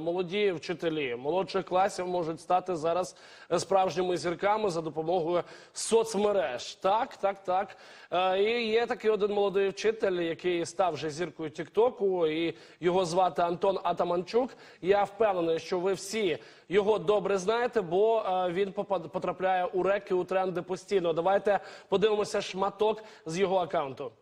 молоді вчителі молодших класів можуть стати зараз е, справжніми зірками за допомогою соцмереж. Так, так, так. Е, І є такий один молодий вчитель, який став вже зіркою Тіктоку, і його звати Антон Атаманчук. Я впевнений, що ви всі його добре знаєте, бо е, він потрапляє у реки у тренди постійно. Давайте подивимося шматок з його аккаунту.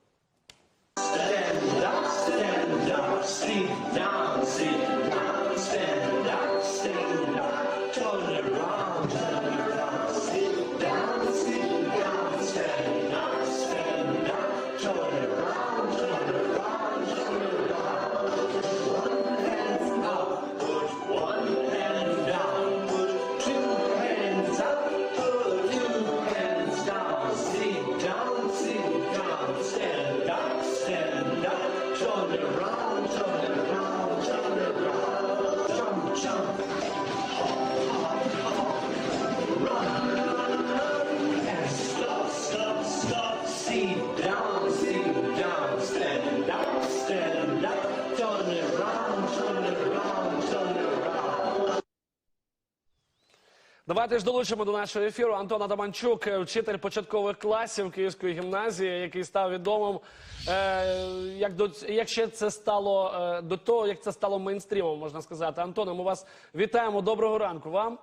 Давайте ж долучимо до нашого ефіру Антон Адаманчук, е, вчитель початкових класів Київської гімназії, який став відомим. Е, як до як ще це стало е, до того, як це стало мейнстрімом, можна сказати. Антоне, ми вас вітаємо. Доброго ранку вам.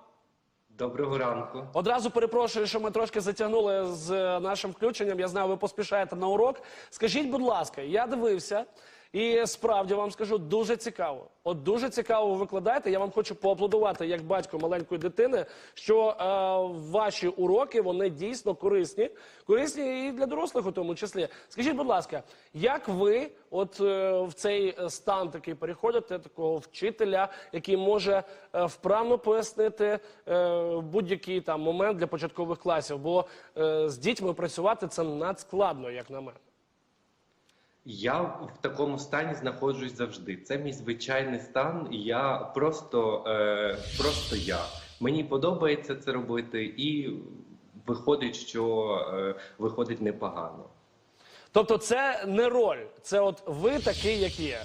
Доброго ранку. Одразу перепрошую, що ми трошки затягнули з е, нашим включенням. Я знаю, ви поспішаєте на урок. Скажіть, будь ласка, я дивився. І справді вам скажу дуже цікаво. От дуже цікаво ви викладаєте. Я вам хочу поаплодувати як батько маленької дитини, що е, ваші уроки вони дійсно корисні, корисні і для дорослих у тому числі. Скажіть, будь ласка, як ви, от е, в цей стан такий переходите, такого вчителя, який може е, вправно пояснити е, будь-який там момент для початкових класів? Бо е, з дітьми працювати це надскладно, як на мене. Я в такому стані знаходжусь завжди. Це мій звичайний стан. Я просто, е, просто я. Мені подобається це робити, і виходить, що е, виходить непогано. Тобто, це не роль, це от ви такий, як є.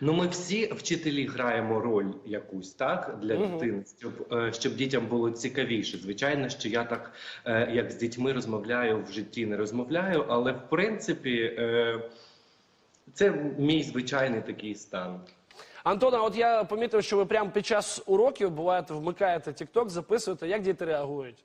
Ну, ми всі вчителі граємо роль якусь так для Мгм. дитини, щоб, е, щоб дітям було цікавіше. Звичайно, що я так, е, як з дітьми розмовляю в житті, не розмовляю, але в принципі е, це мій звичайний такий стан. Антона, от я помітив, що ви прямо під час уроків буваєте, вмикаєте TikTok, записуєте, як діти реагують.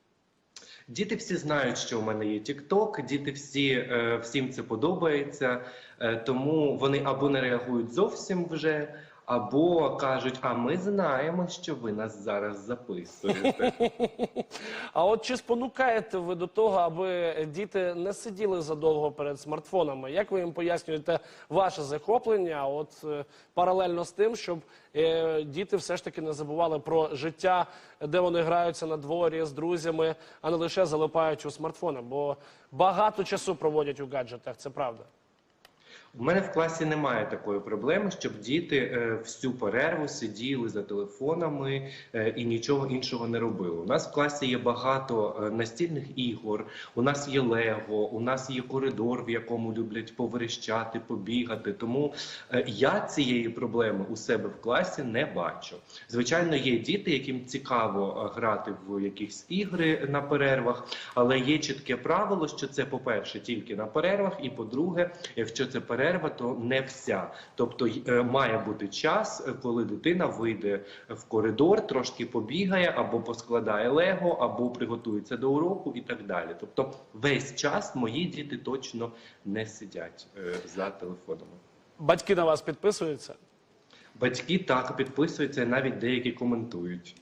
Діти всі знають, що у мене є TikTok, діти всі е, всім це подобається, е, тому вони або не реагують зовсім вже, або кажуть: а ми знаємо, що ви нас зараз записуєте. А от чи спонукаєте ви до того, аби діти не сиділи задовго перед смартфонами? Як ви їм пояснюєте ваше захоплення? От е, паралельно з тим, щоб е, діти все ж таки не забували про життя, де вони граються на дворі з друзями, а не лише залипають у смартфони, бо багато часу проводять у гаджетах, це правда. У мене в класі немає такої проблеми, щоб діти е, всю перерву сиділи за телефонами е, і нічого іншого не робили. У нас в класі є багато е, настільних ігор, у нас є Лего, у нас є коридор, в якому люблять поверещати, побігати. Тому я цієї проблеми у себе в класі не бачу. Звичайно, є діти, яким цікаво грати в якісь ігри на перервах, але є чітке правило, що це, по-перше, тільки на перервах, і по-друге, якщо це перерва, то не вся. Тобто е, має бути час, е, коли дитина вийде в коридор, трошки побігає, або поскладає лего, або приготується до уроку і так далі. Тобто, весь час мої діти точно не сидять е, за телефонами. Батьки на вас підписуються, Батьки так підписуються, і навіть деякі коментують.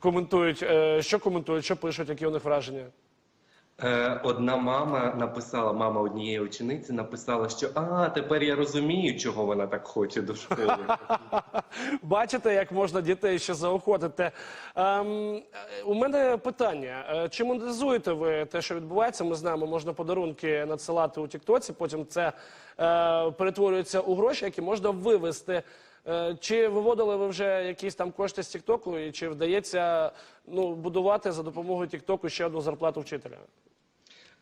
коментують, що коментують, що пишуть, які у них враження. Е, Одна мама написала, мама однієї учениці написала, що а тепер я розумію, чого вона так хоче до школи. Бачите, як можна дітей ще заохотити. Ем, у мене питання: Е, чи монетизуєте ви те, що відбувається? Ми знаємо, можна подарунки надсилати у Тіктоці, потім це е, перетворюється у гроші, які можна вивести. Е, чи виводили ви вже якісь там кошти з Тіктоку, і чи вдається ну, будувати за допомогою Тіктоку ще одну зарплату вчителя?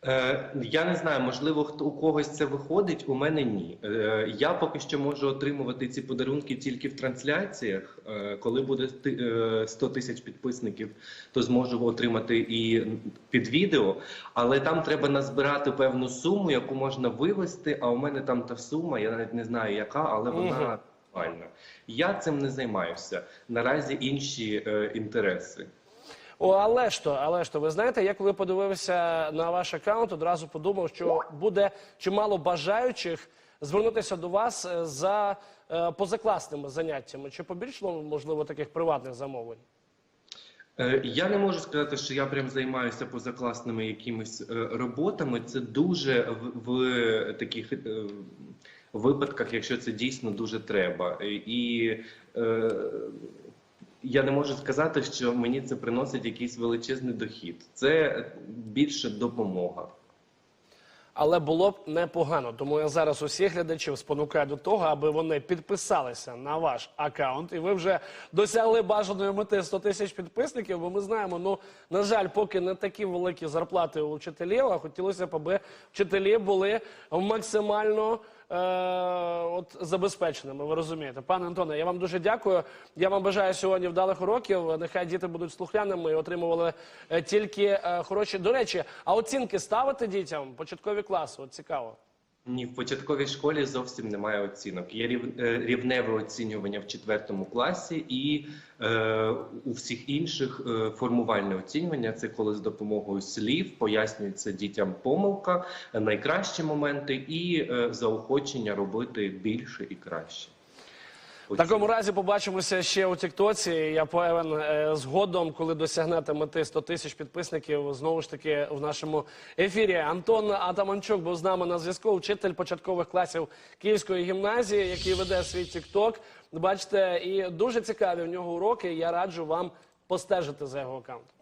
Е, я не знаю, можливо, хто у когось це виходить, у мене ні. Е, я поки що можу отримувати ці подарунки тільки в трансляціях. Е, коли буде ти- е, 100 тисяч підписників, то зможу отримати і під відео. Але там треба назбирати певну суму, яку можна вивести. А у мене там та сума, я навіть не знаю яка, але вона Нормальна. Я цим не займаюся. Наразі інші е, інтереси. О, але ж то, але ж то, ви знаєте, я коли подивився на ваш аккаунт, одразу подумав, що буде чимало бажаючих звернутися до вас е, за е, позакласними заняттями. Чи побільшало, можливо, таких приватних замовлень? Е, Я не можу сказати, що я прям займаюся позакласними якимись е, роботами. Це дуже в, в таких випадках, якщо це дійсно дуже треба. І е, я не можу сказати, що мені це приносить якийсь величезний дохід. Це більше допомога. Але було б непогано. Тому я зараз усіх глядачів спонукаю до того, аби вони підписалися на ваш аккаунт, і ви вже досягли бажаної мети 100 тисяч підписників. Бо ми знаємо, ну на жаль, поки не такі великі зарплати у вчителів, а хотілося б, аби вчителі були максимально. Е, от забезпеченими, ви розумієте, пане Антоне, я вам дуже дякую. Я вам бажаю сьогодні вдалих уроків. Нехай діти будуть слухняними і отримували е, тільки е, хороші. До речі, а оцінки ставити дітям початкові класи? От цікаво. Ні, в початковій школі зовсім немає оцінок. Є е, рівневе оцінювання в четвертому класі, і е, у всіх інших е, формувальне оцінювання це коли з допомогою слів пояснюється дітям помилка, найкращі моменти і е, заохочення робити більше і краще. В такому разі побачимося ще у Тіктоці. Я певен е, згодом, коли досягнете мети 100 тисяч підписників, знову ж таки в нашому ефірі. Антон Атаманчук був з нами на зв'язку, вчитель початкових класів Київської гімназії, який веде свій Тікток. Бачите, і дуже цікаві в нього уроки. Я раджу вам постежити за його аккаунтом.